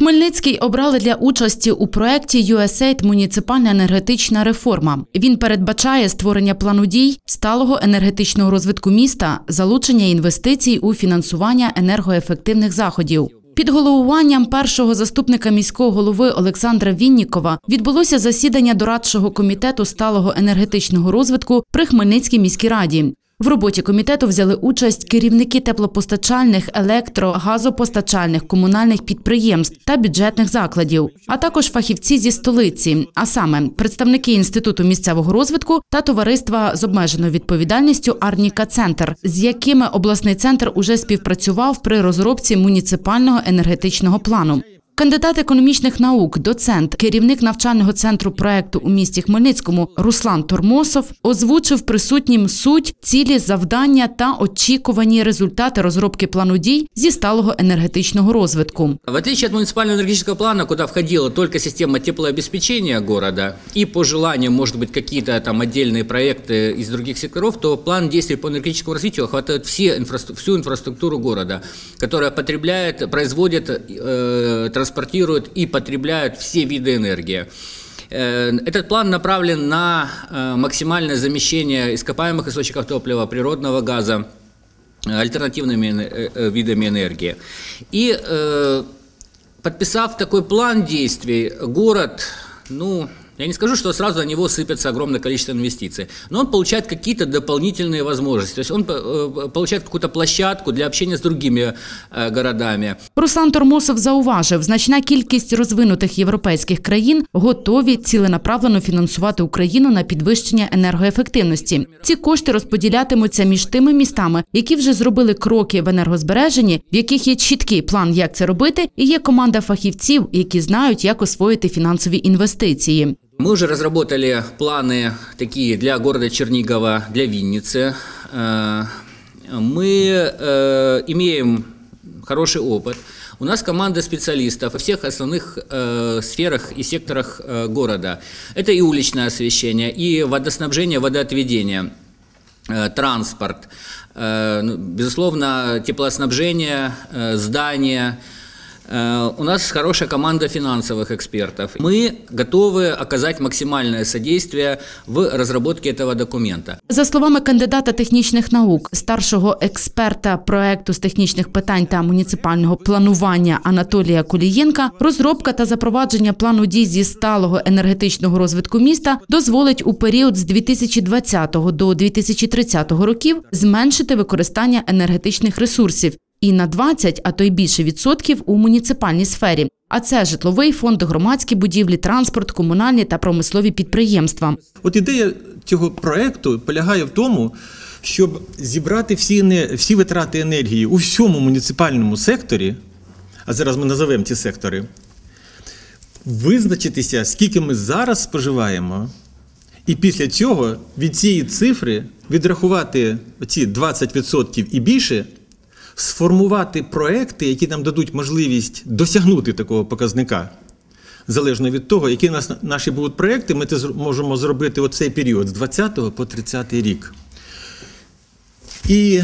Хмельницький обрали для участі у проєкті USAID муніципальна енергетична реформа. Він передбачає створення плану дій, сталого енергетичного розвитку міста, залучення інвестицій у фінансування енергоефективних заходів. Під головуванням першого заступника міського голови Олександра Віннікова відбулося засідання дорадчого комітету сталого енергетичного розвитку при Хмельницькій міській раді. В роботі комітету взяли участь керівники теплопостачальних, електро, газопостачальних, комунальних підприємств та бюджетних закладів, а також фахівці зі столиці, а саме представники інституту місцевого розвитку та товариства з обмеженою відповідальністю Арніка Центр, з якими обласний центр уже співпрацював при розробці муніципального енергетичного плану. Кандидат економічних наук, доцент, керівник навчального центру проекту у місті Хмельницькому Руслан Тормосов озвучив присутнім суть, цілі, завдання та очікувані результати розробки плану дій зі сталого енергетичного розвитку. В отличие от муниципального энергетического плана, куда входила только система теплообеспечения города и по желанию, может быть, какие-то там отдельные проекты из других секторов, то план действий по энергетическому развитию охватывает все инфраструк- всю инфраструктуру города, которая потребляет, производит, э, транспортирует и потребляет все виды энергии. Э, Этот план направлен на э, максимальное замещение ископаемых источников топлива, природного газа, альтернативными э, э, видами энергии. И э, подписав такой план действий, город, ну, я не скажу, что сразу на него сыпется огромное количество инвестиций, но он получает какие-то дополнительные возможности. То есть он э, получает какую-то площадку для общения с другими э, городами. Руслан Тормосов зауважив, значна кількість розвинутих європейських країн готові ціленаправлено фінансувати Україну на підвищення енергоефективності. Ці кошти розподілятимуться між тими містами, які вже зробили кроки в енергозбереженні, в яких є чіткий план, як це робити, і є команда фахівців, які знають, як освоїти фінансові інвестиції. Мы уже разработали планы такие для города Чернигова, для Винницы. Э, Мы э, имеем хороший опыт. У нас команда специалистов во всех основных э, сферах и секторах э, города. Это и уличное освещение, и водоснабжение, водоотведение, э, транспорт, э, ну, безусловно, теплоснабжение, э, здания. Э, У нас хорошая команда финансовых экспертов. Мы готовы оказать максимальное содействие в разработке этого документа. За словами кандидата технічних наук, старшого експерта проекту з технічних питань та муніципального планування Анатолія Кулієнка, розробка та запровадження плану дій зі сталого енергетичного розвитку міста дозволить у період з 2020 до 2030 років зменшити використання енергетичних ресурсів і на 20, а то й більше відсотків у муніципальній сфері. А це житловий фонд, громадські будівлі, транспорт, комунальні та промислові підприємства. От ідея цього проекту полягає в тому, щоб зібрати всі, всі витрати енергії у всьому муніципальному секторі, а зараз ми назовемо ці сектори, визначитися, скільки ми зараз споживаємо, і після цього від цієї цифри відрахувати ці 20% і більше, сформувати проекти, які нам дадуть можливість досягнути такого показника. Залежно від того, які нас, наші будуть проекти, ми це можемо зробити в цей період з 20 по 30 рік. І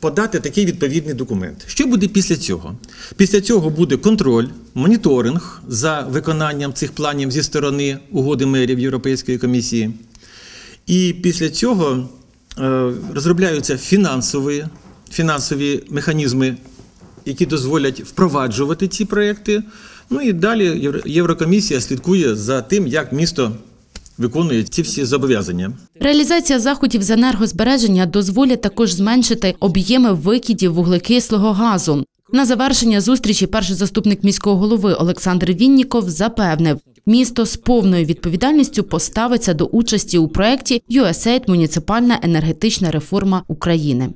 подати такий відповідний документ. Що буде після цього? Після цього буде контроль, моніторинг за виконанням цих планів зі сторони угоди мерів Європейської комісії. І після цього е, розробляються фінансові, фінансові механізми, які дозволять впроваджувати ці проекти. Ну і далі Євро- Єврокомісія слідкує за тим, як місто виконує ці всі зобов'язання. Реалізація заходів з енергозбереження дозволять також зменшити об'єми викидів вуглекислого газу. На завершення зустрічі перший заступник міського голови Олександр Вінніков запевнив, місто з повною відповідальністю поставиться до участі у проєкті USAID – муніципальна енергетична реформа України.